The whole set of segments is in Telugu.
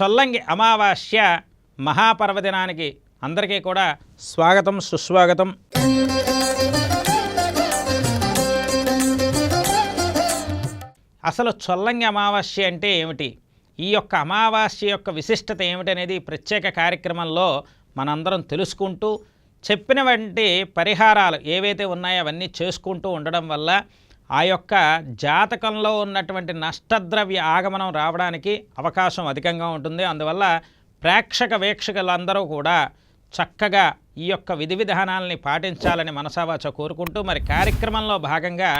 చొల్లంగి అమావాస్య మహాపర్వదినానికి అందరికీ కూడా స్వాగతం సుస్వాగతం. అసలు చొల్లంగి అమావాస్య అంటే ఏమిటి? ఈ యొక్క అమావాస్య యొక్క విశిష్టత ఏమిటనేది ప్రత్యేక కార్యక్రమంలో మనందరం తెలుసుకుంటూ చెప్పిన వంటి పరిహారాలు ఏవైతే ఉన్నాయో అవన్నీ చేసుకుంటూ ఉండడం వల్ల ఆ యొక్క జాతకంలో ఉన్నటువంటి నష్టద్రవ్య ఆగమనం రావడానికి అవకాశం అధికంగా ఉంటుంది. అందువల్ల ప్రేక్షక వీక్షకులందరూ కూడా చక్కగా ఈ యొక్క విధి విధానాలని పాటించాలని మనసావాచ కోరుకుంటూ మరి కార్యక్రమంలో భాగంగా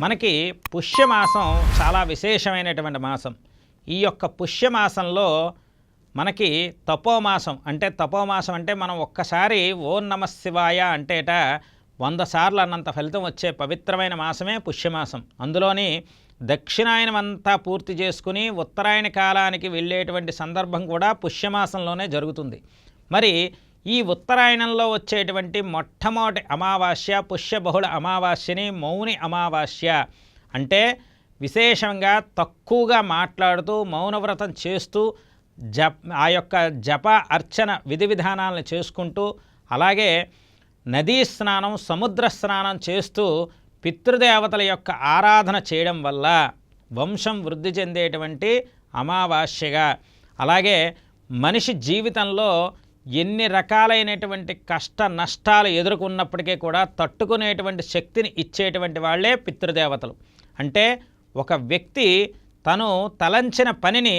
మనకి పుష్యమాసం చాలా విశేషమైనటువంటి మాసం. ఈ యొక్క పుష్యమాసంలో మనకి తపోమాసం అంటే తపోమాసం అంటే మనం ఒక్కసారి ఓం నమ శివాయ అంటేట వంద సార్లు అన్నంత ఫలితం వచ్చే పవిత్రమైన మాసమే పుష్యమాసం. అందులోని దక్షిణాయనం అంతా పూర్తి చేసుకుని ఉత్తరాయణ కాలానికి వెళ్ళేటువంటి సందర్భం కూడా పుష్యమాసంలోనే జరుగుతుంది. మరి ఈ ఉత్తరాయణంలో వచ్చేటువంటి మొట్టమొదటి అమావాస్య పుష్య బహుళ అమావాస్యని మౌని అమావాస్య అంటే విశేషంగా తక్కువగా మాట్లాడుతూ మౌనవ్రతం చేస్తూ జప్ ఆ యొక్క జప అర్చన విధి విధానాలను చేసుకుంటూ అలాగే నదీ స్నానం సముద్ర స్నానం చేస్తూ పితృదేవతల యొక్క ఆరాధన చేయడం వల్ల వంశం వృద్ధి చెందేటువంటి అమావాస్యగా. అలాగే మనిషి జీవితంలో ఎన్ని రకాలైనటువంటి కష్ట నష్టాలు ఎదుర్కొన్నప్పటికీ కూడా తట్టుకునేటువంటి శక్తిని ఇచ్చేటువంటి వాళ్ళే పితృదేవతలు. అంటే ఒక వ్యక్తి తను తలంచిన పనిని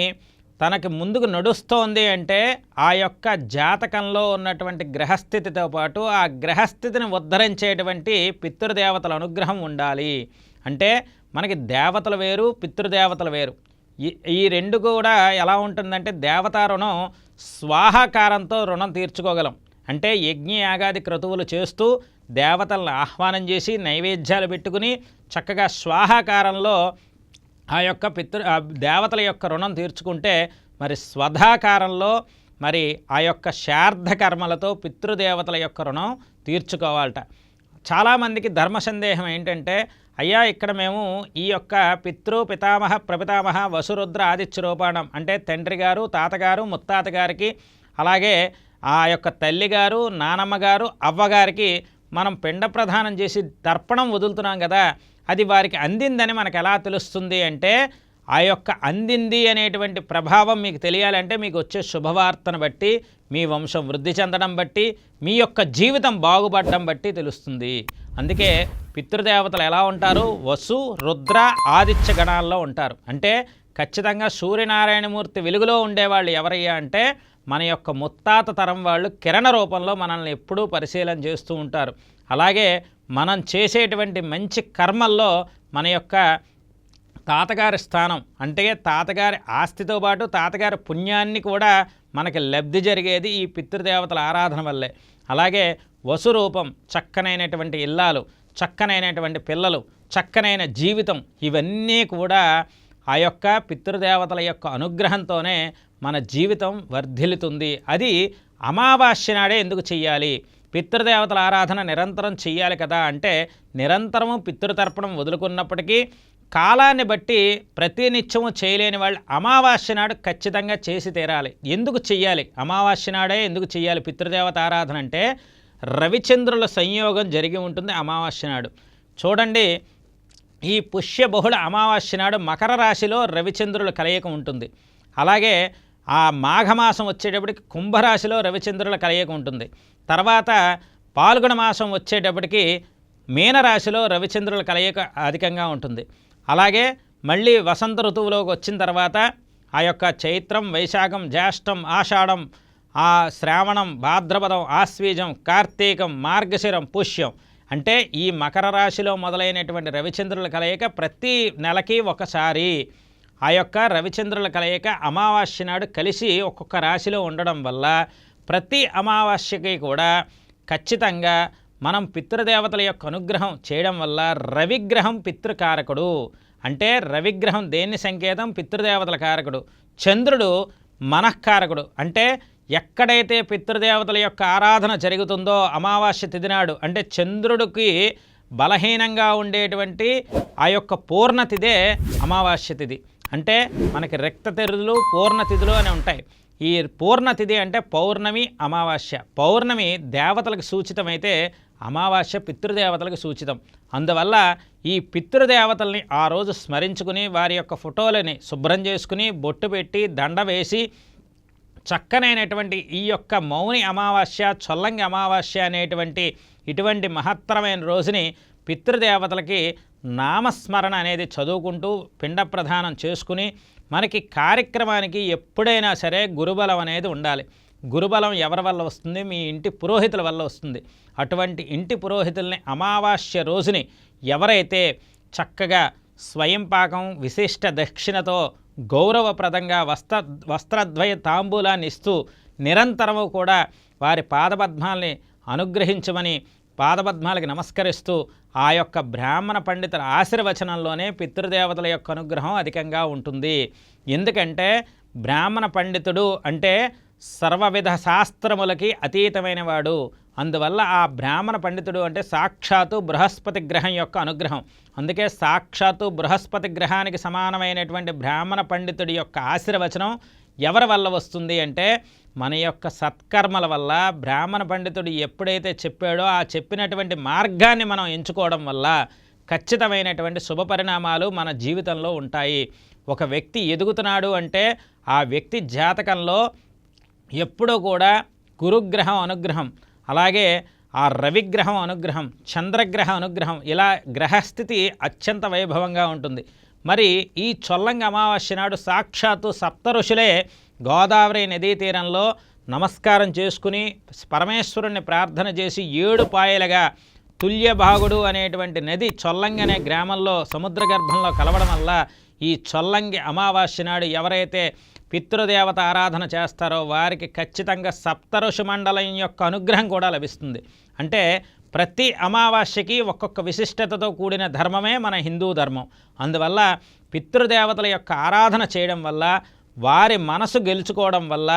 తనకి ముందుకు నడుస్తోంది అంటే ఆ యొక్క జాతకంలో ఉన్నటువంటి గ్రహస్థితితో పాటు ఆ గ్రహస్థితిని ఉద్ధరించేటువంటి పితృదేవతల అనుగ్రహం ఉండాలి. అంటే మనకి దేవతలు వేరు పితృదేవతలు వేరు. ఈ ఈ రెండు కూడా ఎలా ఉంటుందంటే దేవతా రుణం స్వాహాకారంతో రుణం తీర్చుకోగలం. అంటే యజ్ఞ యాగాది క్రతువులు చేస్తూ దేవతలను ఆహ్వానం చేసి నైవేద్యాలు పెట్టుకుని చక్కగా స్వాహాకారంలో ఆ యొక్క పితృ దేవతల యొక్క రుణం తీర్చుకుంటే మరి స్వధాకారంలో మరి ఆ యొక్క శార్ధ కర్మలతో పితృదేవతల యొక్క రుణం తీర్చుకోవాలట. చాలామందికి ధర్మ సందేహం ఏంటంటే అయ్యా ఇక్కడ మేము ఈ యొక్క పితృ పితామహ ప్రపితామహ వసురుద్ర ఆదిత్య రూపాణం అంటే తండ్రి గారు తాతగారు ముత్తాత గారికి అలాగే ఆ యొక్క తల్లిగారు నానమ్మగారు అవ్వగారికి మనం పిండ ప్రధానం చేసి తర్పణం వదులుతున్నాం కదా అది వారికి అందిందని మనకు ఎలా తెలుస్తుంది అంటే ఆ యొక్క అందింది అనేటువంటి ప్రభావం మీకు తెలియాలంటే మీకు వచ్చే శుభవార్తను బట్టి మీ వంశం వృద్ధి చెందడం బట్టి మీ యొక్క జీవితం బాగుపడడం బట్టి తెలుస్తుంది. అందుకే పితృదేవతలు ఎలా ఉంటారు? వసు రుద్ర ఆదిత్య గణాల్లో ఉంటారు. అంటే ఖచ్చితంగా సూర్యనారాయణమూర్తి వెలుగులో ఉండేవాళ్ళు ఎవరయ్యా అంటే మన యొక్క ముత్తాత తరం వాళ్ళు కిరణ రూపంలో మనల్ని ఎప్పుడూ పరిశీలన చేస్తూ ఉంటారు. అలాగే మనం చేసేటువంటి మంచి కర్మల్లో మన యొక్క తాతగారి స్థానం అంటే తాతగారి ఆస్తితో పాటు తాతగారి పుణ్యాన్ని కూడా మనకి లబ్ధి జరిగేది ఈ పితృదేవతల ఆరాధన వల్లే. అలాగే వసురూపం చక్కనైనటువంటి ఇల్లాలు చక్కనైనటువంటి పిల్లలు చక్కనైన జీవితం ఇవన్నీ కూడా ఆ యొక్క పితృదేవతల యొక్క అనుగ్రహంతోనే మన జీవితం వర్ధిల్లుతుంది. అది అమావాస్య నాడే ఎందుకు చెయ్యాలి? పితృదేవతల ఆరాధన నిరంతరం చెయ్యాలి కదా అంటే నిరంతరము పితృతర్పణం వదులుకున్నప్పటికీ కాలాన్ని బట్టి ప్రతినిత్యము చేయలేని వాళ్ళు అమావాస్య నాడు ఖచ్చితంగా చేసి తీరాలి. ఎందుకు చెయ్యాలి? అమావాస్య నాడే ఎందుకు చెయ్యాలి? పితృదేవత ఆరాధన అంటే రవిచంద్రుల సంయోగం జరిగి ఉంటుంది అమావాస్య నాడు. చూడండి ఈ పుష్య బహుళ అమావాస్య నాడు మకర రాశిలో రవిచంద్రుల కలయిక ఉంటుంది. అలాగే ఆ మాఘమాసం వచ్చేటప్పటికి కుంభరాశిలో రవిచంద్రుల కలయిక ఉంటుంది. తర్వాత పాల్గొన మాసం వచ్చేటప్పటికి మీనరాశిలో రవిచంద్రుల కలయిక అధికంగా ఉంటుంది. అలాగే మళ్ళీ వసంత ఋతువులోకి వచ్చిన తర్వాత ఆ యొక్క చైత్రం వైశాఖం జ్యేష్టం ఆషాఢం ఆ శ్రావణం భాద్రపదం ఆశ్వీజం కార్తీకం మార్గశిరం పుష్యం. అంటే ఈ మకర రాశిలో మొదలైనటువంటి రవిచంద్రుల కలయిక ప్రతి నెలకి ఒకసారి. ఆ యొక్క రవిచంద్రుల కలయిక అమావాస్య నాడు కలిసి ఒక్కొక్క రాశిలో ఉండడం వల్ల ప్రతి అమావాస్యకి కూడా ఖచ్చితంగా మనం పితృదేవతల యొక్క అనుగ్రహం చేయడం వల్ల రవిగ్రహం పితృకారకుడు. అంటే రవిగ్రహం దేన్ని సంకేతం? పితృదేవతల కారకుడు. చంద్రుడు మనఃకారకుడు. అంటే ఎక్కడైతే పితృదేవతల యొక్క ఆరాధన జరుగుతుందో అమావాస్య తిదినాడు అంటే చంద్రుడికి బలహీనంగా ఉండేటువంటి ఆ యొక్క పూర్ణతిదే అమావాస్య తిథి. అంటే మనకి రక్త తెరుదులు పూర్ణతిథులు అని ఉంటాయి. ఈ పూర్ణతిథి అంటే పౌర్ణమి అమావాస్య. పౌర్ణమి దేవతలకు సూచితమైతే అమావాస్య పితృదేవతలకు సూచితం. అందువల్ల ఈ పితృదేవతల్ని ఆ రోజు స్మరించుకుని వారి యొక్క ఫోటోలని శుభ్రం చేసుకుని బొట్టు పెట్టి దండ వేసి చక్కనైనటువంటి ఈ యొక్క మౌని అమావాస్య చొల్లంగి అమావాస్య అనేటువంటి ఇటువంటి మహత్తరమైన రోజుని పితృదేవతలకి నామస్మరణ అనేది చదువుకుంటూ పిండ ప్రధానం చేసుకుని మనకి కార్యక్రమానికి ఎప్పుడైనా సరే గురుబలం అనేది ఉండాలి. గురుబలం ఎవరి వల్ల వస్తుంది? మీ ఇంటి పురోహితుల వల్ల వస్తుంది. అటువంటి ఇంటి పురోహితుల్ని అమావాస్య రోజుని ఎవరైతే చక్కగా స్వయం పాకం విశిష్ట దక్షిణతో గౌరవప్రదంగా వస్త్ర వస్త్రద్వయ తాంబూలాన్ని ఇస్తూ నిరంతరము కూడా వారి పాదపద్మాల్ని అనుగ్రహించమని పాదపద్మాలకి నమస్కరిస్తూ ఆ యొక్క బ్రాహ్మణ పండితుల ఆశీర్వచనంలోనే పితృదేవతల యొక్క అనుగ్రహం అధికంగా ఉంటుంది. ఎందుకంటే బ్రాహ్మణ పండితుడు అంటే సర్వవిధ శాస్త్రములకి అతీతమైన వాడు అందువల్ల ఆ బ్రాహ్మణ పండితుడు అంటే సాక్షాత్తు బృహస్పతి గ్రహం యొక్క అనుగ్రహం. అందుకే సాక్షాత్తు బృహస్పతి గ్రహానికి సమానమైనటువంటి బ్రాహ్మణ పండితుడి యొక్క ఆశీర్వచనం ఎవరి వల్ల వస్తుంది అంటే మన యొక్క సత్కర్మల వల్ల బ్రాహ్మణ పండితుడు ఎప్పుడైతే చెప్పాడో ఆ చెప్పినటువంటి మార్గాన్ని మనం ఎంచుకోవడం వల్ల ఖచ్చితమైనటువంటి శుభ పరిణామాలు మన జీవితంలో ఉంటాయి. ఒక వ్యక్తి ఎదుగుతున్నాడు అంటే ఆ వ్యక్తి జాతకంలో ఎప్పుడూ కూడా గురుగ్రహం అనుగ్రహం అలాగే ఆ రవిగ్రహం అనుగ్రహం చంద్రగ్రహ అనుగ్రహం ఇలా గ్రహస్థితి అత్యంత వైభవంగా ఉంటుంది. మరి ఈ చొల్లంగ అమావాస్య నాడు సాక్షాత్తు సప్త ఋషులే గోదావరి నదీ తీరంలో నమస్కారం చేసుకుని పరమేశ్వరుణ్ణి ప్రార్థన చేసి ఏడు పాయలుగా తుల్యభాగుడు అనేటువంటి నది చొల్లంగి అనే గ్రామంలో సముద్ర గర్భంలో కలవడం వల్ల ఈ చొల్లంగి అమావాస్య నాడు ఎవరైతే పితృదేవత ఆరాధన చేస్తారో వారికి ఖచ్చితంగా సప్తఋషి మండలం యొక్క అనుగ్రహం కూడా లభిస్తుంది. అంటే ప్రతి అమావాస్యకి ఒక్కొక్క విశిష్టతతో కూడిన ధర్మమే మన హిందూ ధర్మం. అందువల్ల పితృదేవతల యొక్క ఆరాధన చేయడం వల్ల వారి మనసు గెలుచుకోవడం వల్ల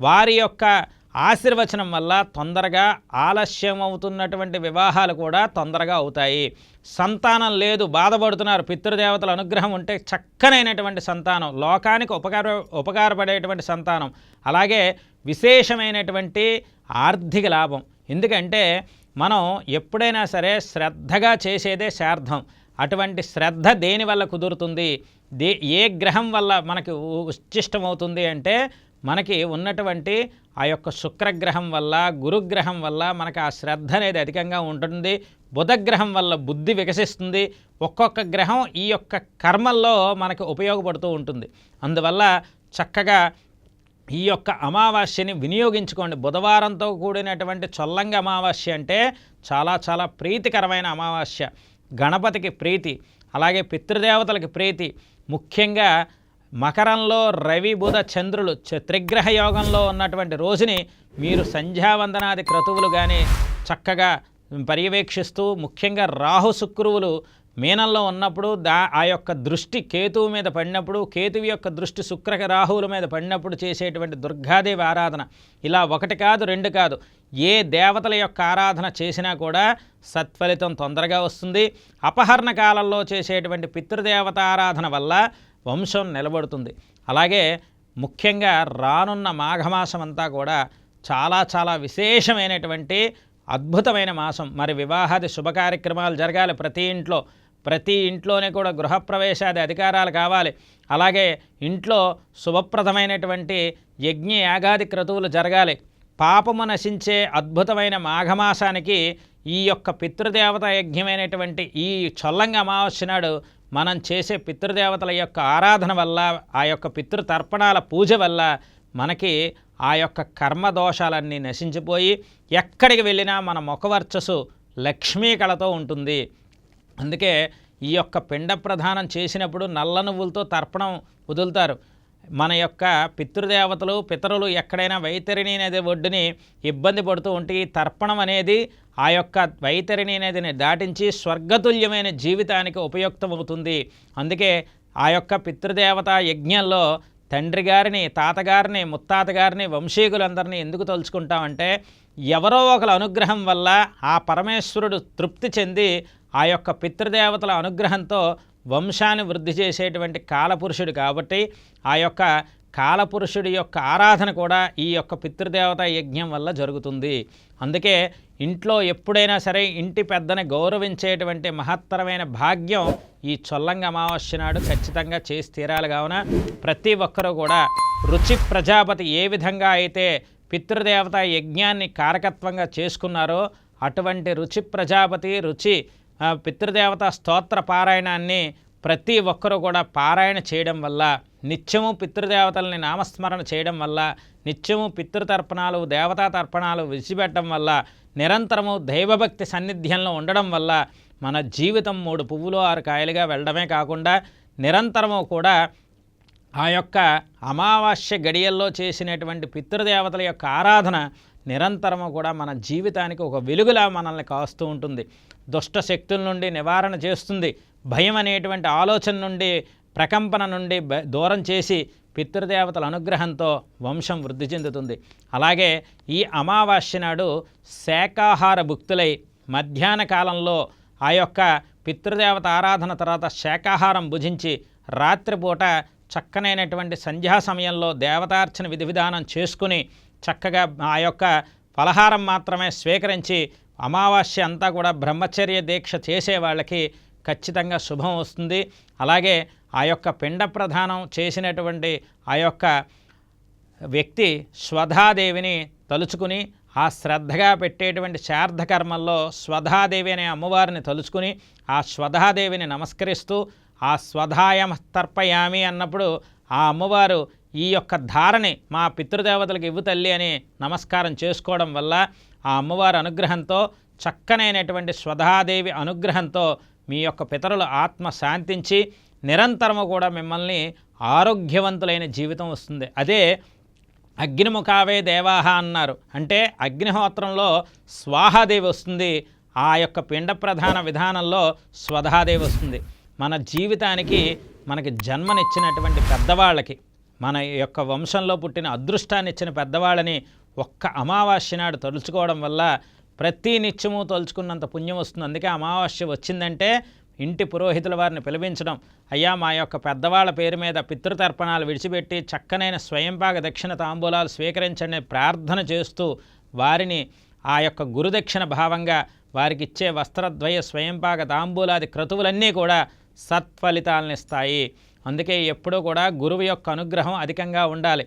వారి యొక్క ఆశీర్వచనం వల్ల తొందరగా ఆలస్యం అవుతున్నటువంటి వివాహాలు కూడా తొందరగా అవుతాయి. సంతానం లేదు బాధపడుతున్నారు పితృదేవతల అనుగ్రహం ఉంటే చక్కనైనటువంటి సంతానం లోకానికి ఉపకార ఉపకారపడేటువంటి సంతానం అలాగే విశేషమైనటువంటి ఆర్థిక లాభం. ఎందుకంటే మనం ఎప్పుడైనా సరే శ్రద్ధగా చేసేదే శార్థం. అటువంటి శ్రద్ధ దేనివల్ల కుదురుతుంది? దే ఏ గ్రహం వల్ల మనకి ఉచ్చిష్టమవుతుంది అంటే మనకి ఉన్నటువంటి ఆ యొక్క శుక్రగ్రహం వల్ల గురుగ్రహం వల్ల మనకు ఆ శ్రద్ధ అనేది అధికంగా ఉంటుంది. బుధగ్రహం వల్ల బుద్ధి వికసిస్తుంది. ఒక్కొక్క గ్రహం ఈ యొక్క కర్మల్లో మనకు ఉపయోగపడుతూ ఉంటుంది. అందువల్ల చక్కగా ఈ యొక్క అమావాస్యని వినియోగించుకోండి. బుధవారంతో కూడినటువంటి చొల్లంగి అమావాస్య అంటే చాలా చాలా ప్రీతికరమైన అమావాస్య. గణపతికి ప్రీతి. అలాగే పితృదేవతలకు ప్రీతి. ముఖ్యంగా మకరంలో రవి బుధ చంద్రులు త్రిగ్రహ యోగంలో ఉన్నటువంటి రోజుని మీరు సంధ్యావందనాది క్రతువులు కానీ చక్కగా పర్యవేక్షిస్తూ ముఖ్యంగా రాహు శుక్రువులు మీనంలో ఉన్నప్పుడు దా ఆ యొక్క దృష్టి కేతువు మీద పడినప్పుడు కేతువు యొక్క దృష్టి శుక్రకి రాహువుల మీద పడినప్పుడు చేసేటువంటి దుర్గాదేవి ఆరాధన. ఇలా ఒకటి కాదు రెండు కాదు. ఏ దేవతల యొక్క ఆరాధన చేసినా కూడా సత్ఫలితం తొందరగా వస్తుంది. అపహరణ కాలంలో చేసేటువంటి పితృదేవత ఆరాధన వల్ల వంశం నిలబడుతుంది. అలాగే ముఖ్యంగా రానున్న మాఘమాసం అంతా కూడా చాలా చాలా విశేషమైనటువంటి అద్భుతమైన మాసం. మరి వివాహాది శుభ కార్యక్రమాలు జరగాలి ప్రతి ఇంట్లో. ప్రతి ఇంట్లోనే కూడా గృహప్రవేశాది అధికారాలు కావాలి. అలాగే ఇంట్లో శుభప్రదమైనటువంటి యజ్ఞ యాగాది క్రతువులు జరగాలి. పాపము నశించే అద్భుతమైన మాఘమాసానికి ఈ యొక్క పితృదేవత యజ్ఞమైనటువంటి ఈ చొల్లంగా అమావాస్య నాడు మనం చేసే పితృదేవతల యొక్క ఆరాధన వల్ల ఆ యొక్క పితృతర్పణాల పూజ వల్ల మనకి ఆ యొక్క కర్మదోషాలన్నీ నశించిపోయి ఎక్కడికి వెళ్ళినా మన ముఖవర్చస్సు లక్ష్మీ కళతో ఉంటుంది. అందుకే ఈ యొక్క పిండ ప్రధానం చేసినప్పుడు నల్ల నువ్వులతో తర్పణం వదులుతారు. మన యొక్క పితృదేవతలు పితరులు ఎక్కడైనా వైతరిణి నది ఒడ్డుని ఇబ్బంది పడుతూ ఉంటే ఈ తర్పణం అనేది ఆ యొక్క వైతరిణి నదిని దాటించి స్వర్గతుల్యమైన జీవితానికి ఉపయుక్తమవుతుంది. అందుకే ఆ యొక్క పితృదేవత యజ్ఞంలో తండ్రి గారిని తాతగారిని ముత్తాతగారిని వంశీకులందరినీ ఎందుకు తలుచుకుంటామంటే ఎవరో ఒకల అనుగ్రహం వల్ల ఆ పరమేశ్వరుడు తృప్తి చెంది ఆ యొక్క పితృదేవతల అనుగ్రహంతో వంశాన్ని వృద్ధి చేసేటువంటి కాలపురుషుడు కాబట్టి ఆ యొక్క కాలపురుషుడి యొక్క ఆరాధన కూడా ఈ యొక్క పితృదేవత యజ్ఞం వల్ల జరుగుతుంది. అందుకే ఇంట్లో ఎప్పుడైనా సరే ఇంటి పెద్దని గౌరవించేటువంటి మహత్తరమైన భాగ్యం ఈ చొల్లంగ అమావాస్య నాడు ఖచ్చితంగా చేసి తీరాలి. కావున ప్రతి ఒక్కరూ కూడా రుచి ప్రజాపతి ఏ విధంగా అయితే పితృదేవత యజ్ఞాన్ని కారకత్వంగా చేసుకున్నారో అటువంటి రుచి ప్రజాపతి రుచి పితృదేవత స్తోత్ర పారాయణాన్ని ప్రతి ఒక్కరూ కూడా పారాయణ చేయడం వల్ల నిత్యము పితృదేవతల్ని నామస్మరణ చేయడం వల్ల నిత్యము పితృతర్పణాలు దేవతా తర్పణాలు విడిచిపెట్టడం వల్ల నిరంతరము దైవభక్తి సన్నిధ్యంలో ఉండడం వల్ల మన జీవితం మూడు పువ్వులు ఆరు కాయలుగా వెళ్ళడమే కాకుండా నిరంతరము కూడా ఆ యొక్క అమావాస్య గడియల్లో చేసినటువంటి పితృదేవతల యొక్క ఆరాధన నిరంతరము కూడా మన జీవితానికి ఒక వెలుగులా మనల్ని కాస్తూ ఉంటుంది. దుష్ట శక్తుల నుండి నివారణ చేస్తుంది. భయం అనేటువంటి ఆలోచన నుండి ప్రకంపన నుండి దూరం చేసి పితృదేవతల అనుగ్రహంతో వంశం వృద్ధి చెందుతుంది. అలాగే ఈ అమావాస్య నాడు శాకాహార భుక్తులై మధ్యాహ్న కాలంలో ఆ యొక్క పితృదేవత ఆరాధన తర్వాత శాకాహారం భుజించి రాత్రిపూట చక్కనైనటువంటి సంధ్యా సమయంలో దేవతార్చన విధి విధానం చేసుకుని చక్కగా ఆ యొక్క ఫలహారం మాత్రమే స్వీకరించి అమావాస్య అంతా కూడా బ్రహ్మచర్య దీక్ష చేసే వాళ్ళకి ఖచ్చితంగా శుభం వస్తుంది. అలాగే ఆ యొక్క పిండ ప్రధానం చేసినటువంటి ఆ యొక్క వ్యక్తి స్వధాదేవిని తలుచుకుని ఆ శ్రద్ధగా పెట్టేటువంటి శార్థకర్మల్లో స్వధాదేవి అనే అమ్మవారిని తలుచుకుని ఆ స్వధాదేవిని నమస్కరిస్తూ ఆ స్వధాయం తర్పయామి అన్నప్పుడు ఆ అమ్మవారు ఈ యొక్క ధారని మా పితృదేవతలకు ఇవ్వు తల్లి అని నమస్కారం చేసుకోవడం వల్ల ఆ అమ్మవారి అనుగ్రహంతో చక్కనైనటువంటి స్వధాదేవి అనుగ్రహంతో మీ యొక్క పితరుల ఆత్మ శాంతించి నిరంతరము కూడా మిమ్మల్ని ఆరోగ్యవంతులైన జీవితం వస్తుంది. అదే అగ్నిముఖావే దేవాహ అన్నారు. అంటే అగ్నిహోత్రంలో స్వాహాదేవి వస్తుంది. ఆ యొక్క పిండ ప్రధాన విధానంలో స్వధాదేవి వస్తుంది. మన జీవితానికి మనకి జన్మనిచ్చినటువంటి పెద్దవాళ్ళకి మన యొక్క వంశంలో పుట్టిన అదృష్టాన్ని ఇచ్చిన పెద్దవాళ్ళని ఒక్క అమావాస్య నాడు తలుచుకోవడం వల్ల ప్రతి నిత్యము తలుచుకున్నంత పుణ్యం వస్తుంది. అందుకే అమావాస్య వచ్చిందంటే ఇంటి పురోహితుల వారిని పిలిపించడం. అయ్యా మా యొక్క పెద్దవాళ్ళ పేరు మీద పితృతర్పణాలు విడిచిపెట్టి చక్కనైన స్వయంపాక దక్షిణ తాంబూలాలు స్వీకరించండి ప్రార్థన చేస్తూ వారిని ఆ యొక్క గురుదక్షిణ భావంగా వారికి ఇచ్చే వస్త్రద్వయ స్వయంపాక తాంబూలాది క్రతువులన్నీ కూడా సత్ఫలితాలనిస్తాయి అందుకే ఎప్పుడూ కూడా గురువు యొక్క అనుగ్రహం అధికంగా ఉండాలి.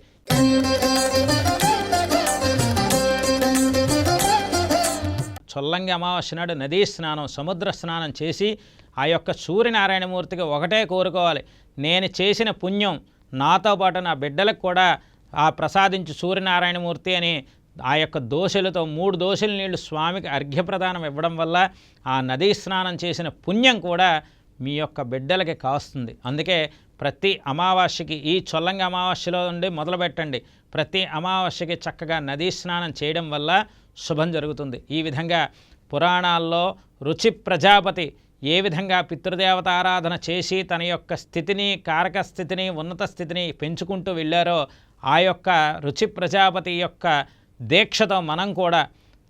చొల్లంగి అమావాస్య నాడు నదీ స్నానం సముద్ర స్నానం చేసి ఆ యొక్క సూర్యనారాయణమూర్తికి ఒకటే కోరుకోవాలి. నేను చేసిన పుణ్యం నాతో పాటు నా బిడ్డలకు కూడా ఆ ప్రసాదించి సూర్యనారాయణమూర్తి అని ఆ యొక్క దోశలతో మూడు దోశల నీళ్ళు స్వామికి అర్ఘ్యప్రదానం ఇవ్వడం వల్ల ఆ నదీ స్నానం చేసిన పుణ్యం కూడా మీ యొక్క బిడ్డలకి కాస్తుంది. అందుకే ప్రతి అమావాస్యకి ఈ చొల్లంగి అమావాస్యలో నుండి మొదలుపెట్టండి. ప్రతి అమావాస్యకి చక్కగా నదీ స్నానం చేయడం వల్ల శుభం జరుగుతుంది. ఈ విధంగా పురాణాల్లో రుచి ప్రజాపతి ఏ విధంగా పితృదేవత ఆరాధన చేసి తన యొక్క స్థితిని కారక స్థితిని ఉన్నత స్థితిని పెంచుకుంటూ వెళ్ళారో ఆ యొక్క రుచి ప్రజాపతి యొక్క దీక్షతో మనం కూడా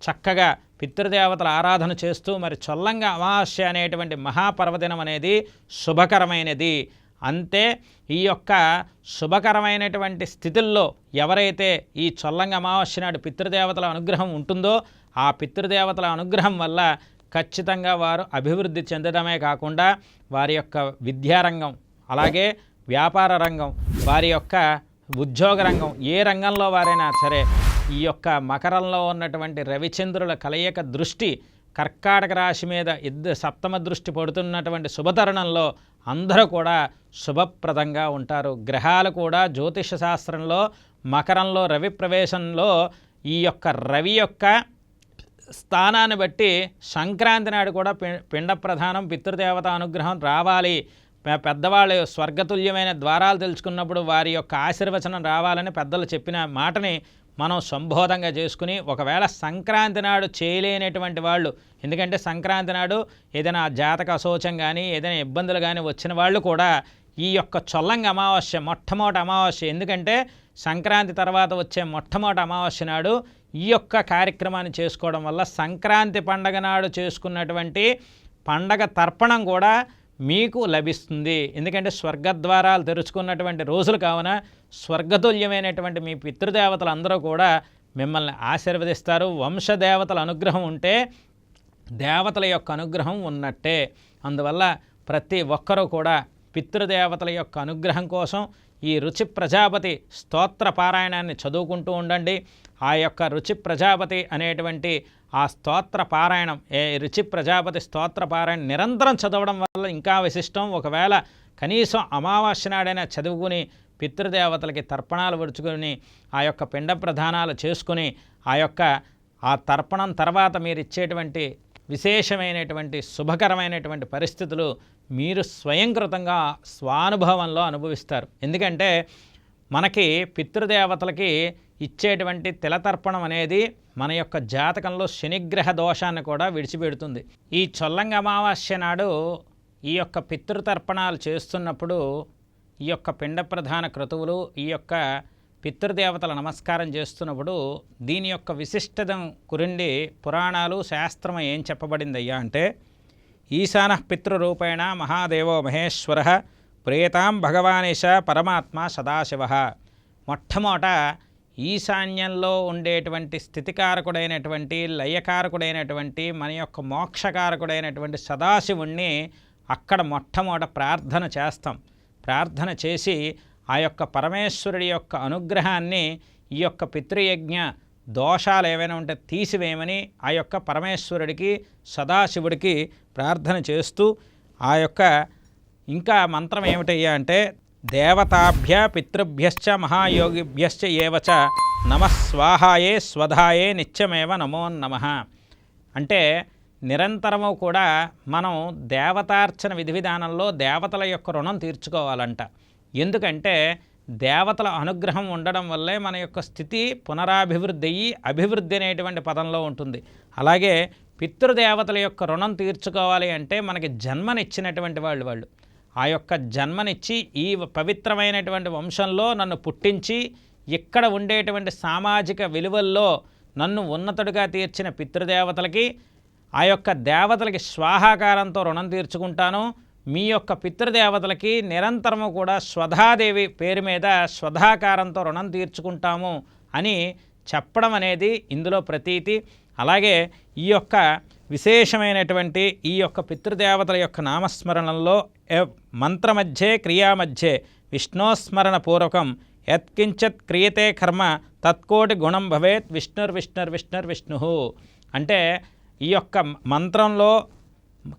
చక్కగా పితృదేవతల ఆరాధన చేస్తూ మరి చొల్లంగా అమావాస్య అనేటువంటి మహాపర్వదినం అనేది శుభకరమైనది. అంతే ఈ యొక్క శుభకరమైనటువంటి స్థితుల్లో ఎవరైతే ఈ చొల్లంగ అమావాస్య నాడు పితృదేవతల అనుగ్రహం ఉంటుందో ఆ పితృదేవతల అనుగ్రహం వల్ల ఖచ్చితంగా వారు అభివృద్ధి చెందడమే కాకుండా వారి యొక్క విద్యారంగం అలాగే వ్యాపార రంగం వారి యొక్క ఉద్యోగ రంగం ఏ రంగంలో వారైనా సరే ఈ యొక్క మకరంలో ఉన్నటువంటి రవిచంద్రుల కలయిక దృష్టి కర్కాటక రాశి మీద ఇద్దరు సప్తమ దృష్టి పడుతున్నటువంటి శుభతరుణంలో అందరూ కూడా శుభప్రదంగా ఉంటారు. గ్రహాలు కూడా జ్యోతిష శాస్త్రంలో మకరంలో రవి ప్రవేశంలో ఈ యొక్క రవి యొక్క స్థానాన్ని బట్టి సంక్రాంతి నాడు కూడా పిండ ప్రధానం పితృదేవత అనుగ్రహం రావాలి. పెద్దవాళ్ళు స్వర్గతుల్యమైన ద్వారాలు తెలుసుకున్నప్పుడు వారి యొక్క ఆశీర్వచనం రావాలని పెద్దలు చెప్పిన మాటని మనం సంబోధంగా చేసుకుని ఒకవేళ సంక్రాంతి నాడు చేయలేనటువంటి వాళ్ళు ఎందుకంటే సంక్రాంతి నాడు ఏదైనా జాతక అశోచం కానీ ఏదైనా ఇబ్బందులు కానీ వచ్చిన వాళ్ళు కూడా ఈ యొక్క చొల్లంగ అమావాస్య మొట్టమొదటి అమావాస్య ఎందుకంటే సంక్రాంతి తర్వాత వచ్చే మొట్టమొదటి అమావాస్య నాడు ఈ యొక్క కార్యక్రమాన్ని చేసుకోవడం వల్ల సంక్రాంతి పండగ నాడు చేసుకున్నటువంటి పండగ తర్పణం కూడా మీకు లభిస్తుంది. ఎందుకంటే స్వర్గద్వారాలు తెరుచుకున్నటువంటి రోజులు కావున స్వర్గతుల్యమైనటువంటి మీ పితృదేవతలు అందరూ కూడా మిమ్మల్ని ఆశీర్వదిస్తారు. వంశదేవతల అనుగ్రహం ఉంటే దేవతల యొక్క అనుగ్రహం ఉన్నట్టే. అందువల్ల ప్రతి ఒక్కరూ కూడా పితృదేవతల యొక్క అనుగ్రహం కోసం ఈ రుచి ప్రజాపతి స్తోత్ర పారాయణాన్ని చదువుకుంటూ ఉండండి. ఆ యొక్క రుచి ప్రజాపతి అనేటువంటి ఆ స్తోత్ర పారాయణం ఏ రుచి ప్రజాపతి స్తోత్ర పారాయణం నిరంతరం చదవడం వల్ల ఇంకా విశిష్టం. ఒకవేళ కనీసం అమావాస్య నాడైనా చదువుకుని పితృదేవతలకి తర్పణాలు విడుచుకొని ఆ యొక్క పిండ ప్రధానాలు చేసుకుని ఆ యొక్క ఆ తర్పణం తర్వాత మీరు ఇచ్చేటువంటి విశేషమైనటువంటి శుభకరమైనటువంటి పరిస్థితులు మీరు స్వయంకృతంగా స్వానుభవంలో అనుభవిస్తారు. ఎందుకంటే మనకి పితృదేవతలకి ఇచ్చేటువంటి తిలతర్పణం అనేది మన యొక్క జాతకంలో శనిగ్రహ దోషాన్ని కూడా విడిచిపెడుతుంది. ఈ చొల్లంగ అమావాస్య నాడు ఈ యొక్క పితృతర్పణాలు చేస్తున్నప్పుడు ఈ యొక్క పిండ ప్రధాన క్రతువులు ఈ యొక్క పితృదేవతల నమస్కారం చేస్తున్నప్పుడు దీని యొక్క విశిష్టతం గురిండి పురాణాలు శాస్త్రం ఏం చెప్పబడిందయ్యా అంటే ఈశాన పితృరూపేణ మహాదేవో మహేశ్వర ప్రేతాం భగవానేశ పరమాత్మ సదాశివ. మొట్టమొదట ఈశాన్యంలో ఉండేటువంటి స్థితికారకుడైనటువంటి లయకారకుడైనటువంటి మన యొక్క మోక్షకారకుడైనటువంటి సదాశివుణ్ణి అక్కడ మొట్టమొదట ప్రార్థన చేస్తాం. ప్రార్థన చేసి ఆ యొక్క పరమేశ్వరుడి యొక్క అనుగ్రహాన్ని ఈ యొక్క పితృయజ్ఞ దోషాలు ఏవైనా ఉంటే తీసివేయమని ఆ యొక్క పరమేశ్వరుడికి సదాశివుడికి ప్రార్థన చేస్తూ ఆ యొక్క ఇంకా మంత్రం ఏమిటయ్యా అంటే దేవతాభ్య పితృభ్యశ్చ మహాయోగిభ్యశ్చ ఏవచ నమ స్వాహాయే స్వధాయే నిత్యమేవ నమో నమ. అంటే నిరంతరము కూడా మనం దేవతార్చన విధి విధానంలో దేవతల యొక్క రుణం తీర్చుకోవాలంట. ఎందుకంటే దేవతల అనుగ్రహం ఉండడం వల్లే మన యొక్క స్థితి పునరాభివృద్ధి అయ్యి అభివృద్ధి అనేటువంటి పదంలో ఉంటుంది. అలాగే పితృదేవతల యొక్క రుణం తీర్చుకోవాలి అంటే మనకి జన్మనిచ్చినటువంటి వాళ్ళు వాళ్ళు. ఆ యొక్క జన్మనిచ్చి ఈ పవిత్రమైనటువంటి వంశంలో నన్ను పుట్టించి ఇక్కడ ఉండేటువంటి సామాజిక విలువల్లో నన్ను ఉన్నతుడిగా తీర్చిన పితృదేవతలకి ఆ యొక్క దేవతలకి స్వాహాకారంతో రుణం తీర్చుకుంటాను. మీ యొక్క పితృదేవతలకి నిరంతరము కూడా స్వధాదేవి పేరు మీద స్వధాకారంతో రుణం తీర్చుకుంటాము అని చెప్పడం అనేది ఇందులో ప్రతీతి. అలాగే ఈ యొక్క విశేషమైనటువంటి ఈ యొక్క పితృదేవతల యొక్క నామస్మరణంలో మంత్రమధ్యే క్రియామధ్యే విష్ణోస్మరణ పూర్వకం యత్కించత్ క్రియతే కర్మ తత్కోటి గుణం భవేత్ విష్ణుర్ విష్ణుర్ విష్ణుర్ విష్ణు. అంటే ఈ యొక్క మంత్రంలో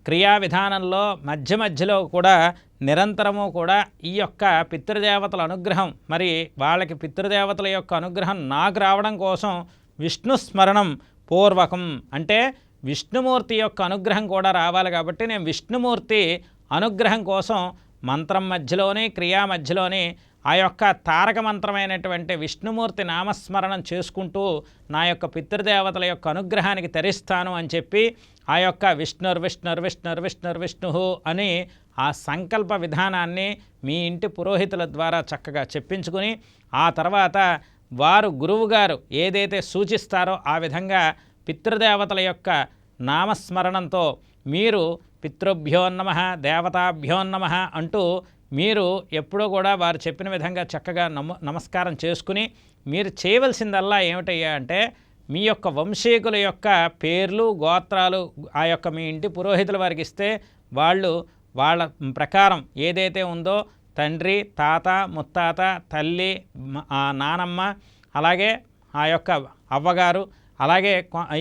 క్రియా విధానంలో మధ్య మధ్యలో కూడా నిరంతరము కూడా ఈ యొక్క పితృదేవతల అనుగ్రహం. మరి వాళ్ళకి పితృదేవతల యొక్క అనుగ్రహం నాకు రావడం కోసం విష్ణు స్మరణం పూర్వకం. అంటే విష్ణుమూర్తి యొక్క అనుగ్రహం కూడా రావాలి కాబట్టి నేను విష్ణుమూర్తి అనుగ్రహం కోసం మంత్రం మధ్యలోని క్రియా మధ్యలోని ఆ యొక్క తారక మంత్రమైనటువంటి విష్ణుమూర్తి నామస్మరణం చేసుకుంటూ నా యొక్క పితృదేవతల యొక్క అనుగ్రహానికి తరిస్తాను అని చెప్పి ఆ యొక్క విష్ణుర్ విష్ణుర్ విష్ణుర్ విష్ణుర్ విష్ణు అని ఆ సంకల్ప విధానాన్ని మీ ఇంటి పురోహితుల ద్వారా చక్కగా చెప్పించుకుని ఆ తర్వాత వారు గురువుగారు ఏదైతే సూచిస్తారో ఆ విధంగా పితృదేవతల యొక్క నామస్మరణంతో మీరు పితృభ్యోన్నమ దేవతాభ్యోన్నమ అంటూ మీరు ఎప్పుడూ కూడా వారు చెప్పిన విధంగా చక్కగా నమ నమస్కారం చేసుకుని మీరు చేయవలసిందల్లా ఏమిటయ్యా అంటే మీ యొక్క వంశీకుల యొక్క పేర్లు గోత్రాలు ఆ యొక్క మీ ఇంటి పురోహితుల వారికి ఇస్తే వాళ్ళు వాళ్ళ ప్రకారం ఏదైతే ఉందో తండ్రి తాత ముత్తాత తల్లి నానమ్మ అలాగే ఆ యొక్క అవ్వగారు అలాగే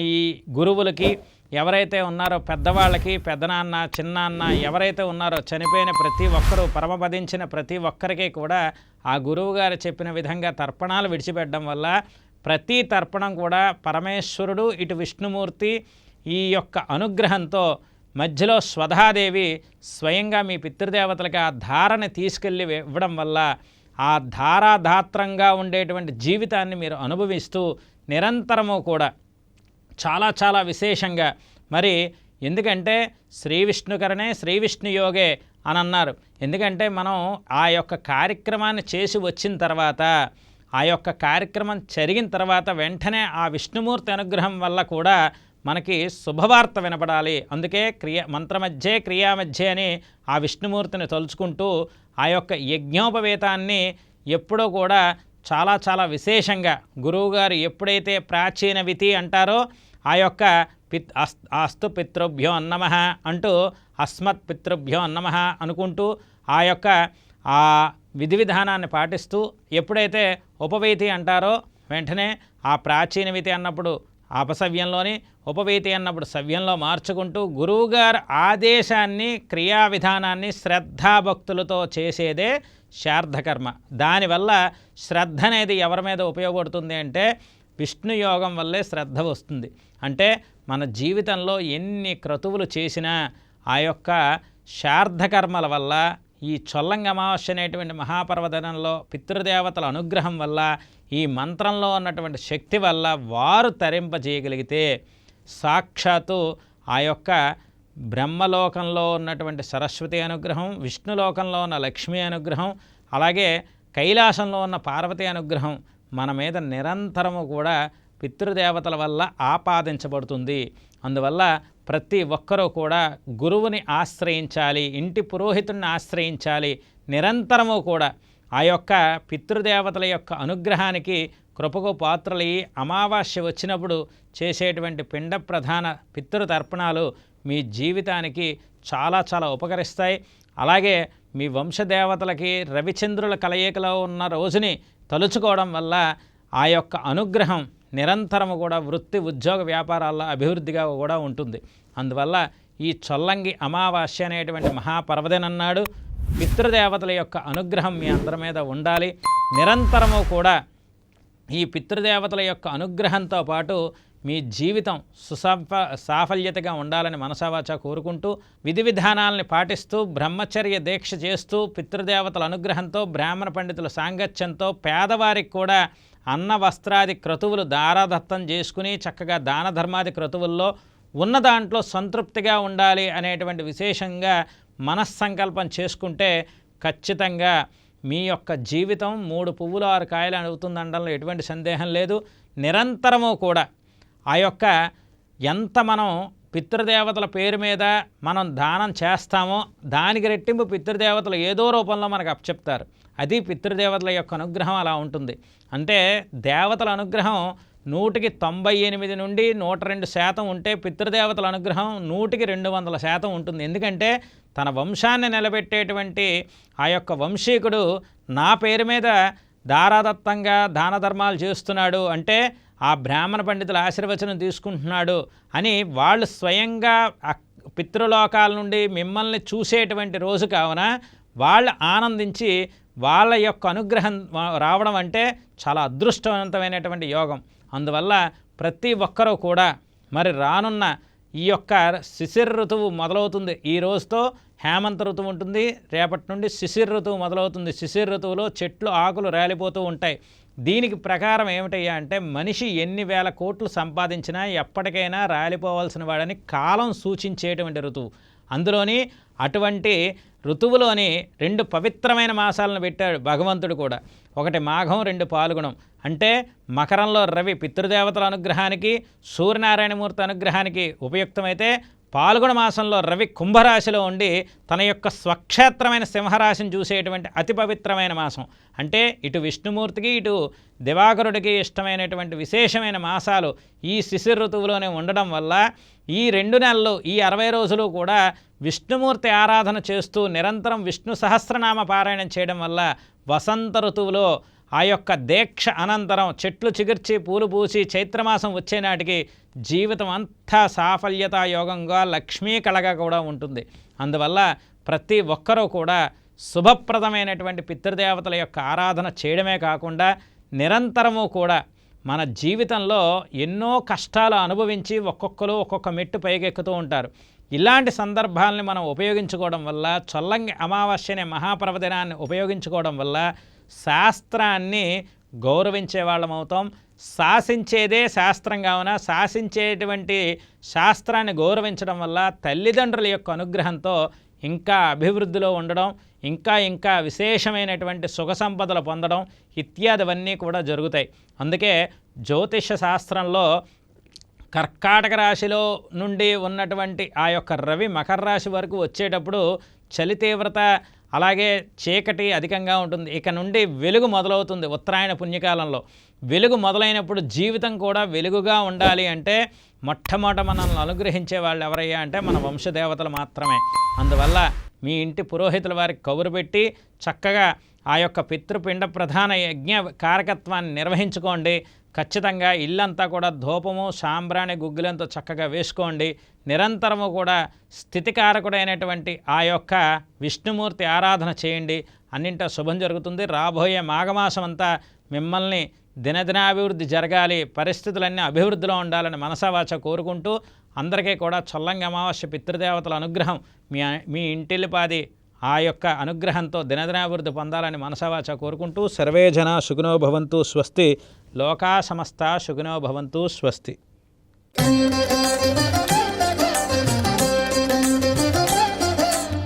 ఈ గురువులకి ఎవరైతే ఉన్నారో పెద్దవాళ్ళకి పెద్దనాన్న చిన్నాన్న ఎవరైతే ఉన్నారో చనిపోయిన ప్రతి ఒక్కరూ పరమపదించిన ప్రతి ఒక్కరికి కూడా ఆ గురువు గారు చెప్పిన విధంగా తర్పణాలు విడిచిపెట్టడం వల్ల ప్రతి తర్పణం కూడా పరమేశ్వరుడు ఇటు విష్ణుమూర్తి ఈ యొక్క అనుగ్రహంతో మధ్యలో స్వధాదేవి స్వయంగా మీ పితృదేవతలకి ఆ ధారని తీసుకెళ్ళి ఇవ్వడం వల్ల ఆ ధారాధాత్రంగా ఉండేటువంటి జీవితాన్ని మీరు అనుభవిస్తూ నిరంతరము కూడా చాలా చాలా విశేషంగా. మరి ఎందుకంటే శ్రీ విష్ణుకరణే శ్రీ విష్ణు యోగే అని అన్నారు ఎందుకంటే మనం ఆ యొక్క కార్యక్రమాన్ని చేసి వచ్చిన తర్వాత ఆ యొక్క కార్యక్రమం జరిగిన తర్వాత వెంటనే ఆ విష్ణుమూర్తి అనుగ్రహం వల్ల కూడా మనకి శుభవార్త వినపడాలి. అందుకే క్రియ మంత్రమధ్యే క్రియామధ్యే అని ఆ విష్ణుమూర్తిని తలుచుకుంటూ ఆ యొక్క యజ్ఞోపవేతాన్ని ఎప్పుడూ కూడా చాలా చాలా విశేషంగా గురువుగారు ఎప్పుడైతే ప్రాచీన విధి అంటారో ఆ యొక్క పిత్ అస్ అస్తు పితృభ్యో అన్నమ అంటూ అస్మత్ పితృభ్యో అన్నమ అనుకుంటూ ఆ యొక్క ఆ విధి విధానాన్ని పాటిస్తూ ఎప్పుడైతే ఉపవీతి అంటారో వెంటనే ఆ ప్రాచీన విధి అన్నప్పుడు అపసవ్యంలోని ఉపవీతి అన్నప్పుడు సవ్యంలో మార్చుకుంటూ గురువుగారు ఆదేశాన్ని క్రియా విధానాన్ని శ్రద్ధాభక్తులతో చేసేదే శార్ధకర్మ. దానివల్ల శ్రద్ధ అనేది ఎవరి మీద ఉపయోగపడుతుంది అంటే విష్ణు యోగం వల్లే శ్రద్ధ వస్తుంది. అంటే మన జీవితంలో ఎన్ని క్రతువులు చేసినా ఆ యొక్క శార్ధకర్మల వల్ల ఈ చొల్లంగ అమావాస్య అనేటువంటి మహాపర్వదనంలో పితృదేవతల అనుగ్రహం వల్ల ఈ మంత్రంలో ఉన్నటువంటి శక్తి వల్ల వారు తరింపజేయగలిగితే సాక్షాత్తు ఆ యొక్క బ్రహ్మలోకంలో ఉన్నటువంటి సరస్వతి అనుగ్రహం విష్ణులోకంలో ఉన్న లక్ష్మీ అనుగ్రహం అలాగే కైలాసంలో ఉన్న పార్వతి అనుగ్రహం మన మీద నిరంతరము కూడా పితృదేవతల వల్ల ఆపాదించబడుతుంది. అందువల్ల ప్రతి ఒక్కరూ కూడా గురువుని ఆశ్రయించాలి ఇంటి పురోహితుడిని ఆశ్రయించాలి నిరంతరము కూడా ఆ యొక్క పితృదేవతల యొక్క అనుగ్రహానికి కృపకు పాత్రలయ్యి అమావాస్య వచ్చినప్పుడు చేసేటువంటి పిండ ప్రధాన పితృతర్పణాలు మీ జీవితానికి చాలా చాలా ఉపకరిస్తాయి. అలాగే మీ వంశదేవతలకి రవిచంద్రుల కలయికలో ఉన్న రోజుని తలుచుకోవడం వల్ల ఆ యొక్క అనుగ్రహం నిరంతరము కూడా వృత్తి ఉద్యోగ వ్యాపారాల్లో అభివృద్ధిగా కూడా ఉంటుంది. అందువల్ల ఈ చొల్లంగి అమావాస్య అనేటువంటి మహాపర్వదినన్నాడు పితృదేవతల యొక్క అనుగ్రహం మీ అందరి మీద ఉండాలి. నిరంతరము కూడా ఈ పితృదేవతల యొక్క అనుగ్రహంతో పాటు మీ జీవితం సుసఫ సాఫల్యతగా ఉండాలని మనసావాచ కోరుకుంటూ విధి విధానాలని పాటిస్తూ బ్రహ్మచర్య దీక్ష చేస్తూ పితృదేవతల అనుగ్రహంతో బ్రాహ్మణ పండితుల సాంగత్యంతో పేదవారికి కూడా అన్న వస్త్రాది క్రతువులు దారాదత్తం చేసుకుని చక్కగా దాన ధర్మాది క్రతువుల్లో ఉన్న దాంట్లో సంతృప్తిగా ఉండాలి అనేటువంటి విశేషంగా మనస్సంకల్పం చేసుకుంటే ఖచ్చితంగా మీ యొక్క జీవితం మూడు పువ్వులు ఆరు కాయలు అవుతుందనడంలో ఎటువంటి సందేహం లేదు. నిరంతరము కూడా ఆ యొక్క ఎంత మనం పితృదేవతల పేరు మీద మనం దానం చేస్తామో దానికి రెట్టింపు పితృదేవతలు ఏదో రూపంలో మనకు అప్పచెప్తారు. అది పితృదేవతల యొక్క అనుగ్రహం అలా ఉంటుంది. అంటే దేవతల అనుగ్రహం నూటికి తొంభై ఎనిమిది నుండి నూట రెండు శాతం ఉంటే పితృదేవతల అనుగ్రహం నూటికి రెండు వందల శాతం ఉంటుంది. ఎందుకంటే తన వంశాన్ని నిలబెట్టేటువంటి ఆ యొక్క వంశీకుడు నా పేరు మీద దారాదత్తంగా దాన ధర్మాలు చేస్తున్నాడు అంటే ఆ బ్రాహ్మణ పండితుల ఆశీర్వచనం తీసుకుంటున్నాడు అని వాళ్ళు స్వయంగా పితృలోకాల నుండి మిమ్మల్ని చూసేటువంటి రోజు కావున వాళ్ళు ఆనందించి వాళ్ళ యొక్క అనుగ్రహం రావడం అంటే చాలా అదృష్టవంతమైనటువంటి యోగం. అందువల్ల ప్రతి ఒక్కరూ కూడా మరి రానున్న ఈ యొక్క శిశిర ఋతువు మొదలవుతుంది. ఈ రోజుతో హేమంత ఋతువు ఉంటుంది. రేపటి నుండి శిశిర ఋతువు మొదలవుతుంది. శిశిర ఋతువులో చెట్లు ఆకులు రాలిపోతూ ఉంటాయి. దీనికి ప్రకారం ఏమిటయ్యా అంటే మనిషి ఎన్ని వేల కోట్లు సంపాదించినా ఎప్పటికైనా రాలిపోవాల్సిన వాడని కాలం సూచించేటువంటి ఋతువు. అందులోని అటువంటి ఋతువులోని రెండు పవిత్రమైన మాసాలను పెట్టాడు భగవంతుడు కూడా. ఒకటి మాఘం రెండు పాల్గొనం అంటే మకరంలో రవి పితృదేవతల అనుగ్రహానికి సూర్యనారాయణమూర్తి అనుగ్రహానికి ఉపయుక్తమైతే పాల్గొన మాసంలో రవి కుంభరాశిలో ఉండి తన యొక్క స్వక్షేత్రమైన సింహరాశిని చూసేటువంటి అతి పవిత్రమైన మాసం. అంటే ఇటు విష్ణుమూర్తికి ఇటు దివాకరుడికి ఇష్టమైనటువంటి విశేషమైన మాసాలు ఈ శిశిర ఋతువులోనే ఉండడం వల్ల ఈ రెండు నెలలు ఈ అరవై రోజులు కూడా విష్ణుమూర్తి ఆరాధన చేస్తూ నిరంతరం విష్ణు సహస్రనామ పారాయణం చేయడం వల్ల వసంత ఋతువులో ఆ యొక్క దీక్ష అనంతరం చెట్లు చిగుర్చి పూలు పూసి చైత్రమాసం వచ్చేనాటికి జీవితం అంతా సాఫల్యతాయోగంగా లక్ష్మీ కళగా కూడా ఉంటుంది. అందువల్ల ప్రతి ఒక్కరూ కూడా శుభప్రదమైనటువంటి పితృదేవతల యొక్క ఆరాధన చేయడమే కాకుండా నిరంతరము కూడా మన జీవితంలో ఎన్నో కష్టాలు అనుభవించి ఒక్కొక్కరు ఒక్కొక్క మెట్టు పైకెక్కుతూ ఉంటారు. ఇలాంటి సందర్భాలని మనం ఉపయోగించుకోవడం వల్ల చొల్లంగి అమావాస్య అనే మహాపర్వదినాన్ని ఉపయోగించుకోవడం వల్ల శాస్త్రాన్ని గౌరవించే వాళ్ళం అవుతాం. శాసించేదే శాస్త్రం కావున శాసించేటువంటి శాస్త్రాన్ని గౌరవించడం వల్ల తల్లిదండ్రుల యొక్క అనుగ్రహంతో ఇంకా అభివృద్ధిలో ఉండడం ఇంకా ఇంకా విశేషమైనటువంటి సుఖ సంపదలు పొందడం ఇత్యాదివన్నీ కూడా జరుగుతాయి. అందుకే జ్యోతిష శాస్త్రంలో కర్కాటక రాశిలో నుండి ఉన్నటువంటి ఆ యొక్క రవి మకర రాశి వరకు వచ్చేటప్పుడు చలి తీవ్రత అలాగే చీకటి అధికంగా ఉంటుంది. ఇక నుండి వెలుగు మొదలవుతుంది ఉత్తరాయణ పుణ్యకాలంలో. వెలుగు మొదలైనప్పుడు జీవితం కూడా వెలుగుగా ఉండాలి అంటే మొట్టమొదట మనల్ని అనుగ్రహించే వాళ్ళు ఎవరయ్యా అంటే మన వంశదేవతలు మాత్రమే. అందువల్ల మీ ఇంటి పురోహితుల వారికి కబురు పెట్టి చక్కగా ఆ యొక్క పితృపిండ ప్రధాన యజ్ఞ కారకత్వాన్ని నిర్వహించుకోండి. ఖచ్చితంగా ఇల్లంతా కూడా ధూపము సాంబ్రాణి గుగ్గులంతో చక్కగా వేసుకోండి. నిరంతరము కూడా స్థితికారకుడైనటువంటి ఆ యొక్క విష్ణుమూర్తి ఆరాధన చేయండి. అన్నింటా శుభం జరుగుతుంది. రాబోయే మాఘమాసం అంతా మిమ్మల్ని దినదినాభివృద్ధి జరగాలి పరిస్థితులన్నీ అభివృద్ధిలో ఉండాలని మనసావాచ కోరుకుంటూ అందరికీ కూడా చల్లంగి అమావాస్య పితృదేవతల అనుగ్రహం మీ మీ ఇంటిల్లిపాది ఆ యొక్క అనుగ్రహంతో దినదినాభివృద్ధి పొందాలని మనసవాచ కోరుకుంటూ సర్వే జన సుఖినో భవంతు స్వస్తి. లోకా సమస్త సుఖినో భవంతు స్వస్తి.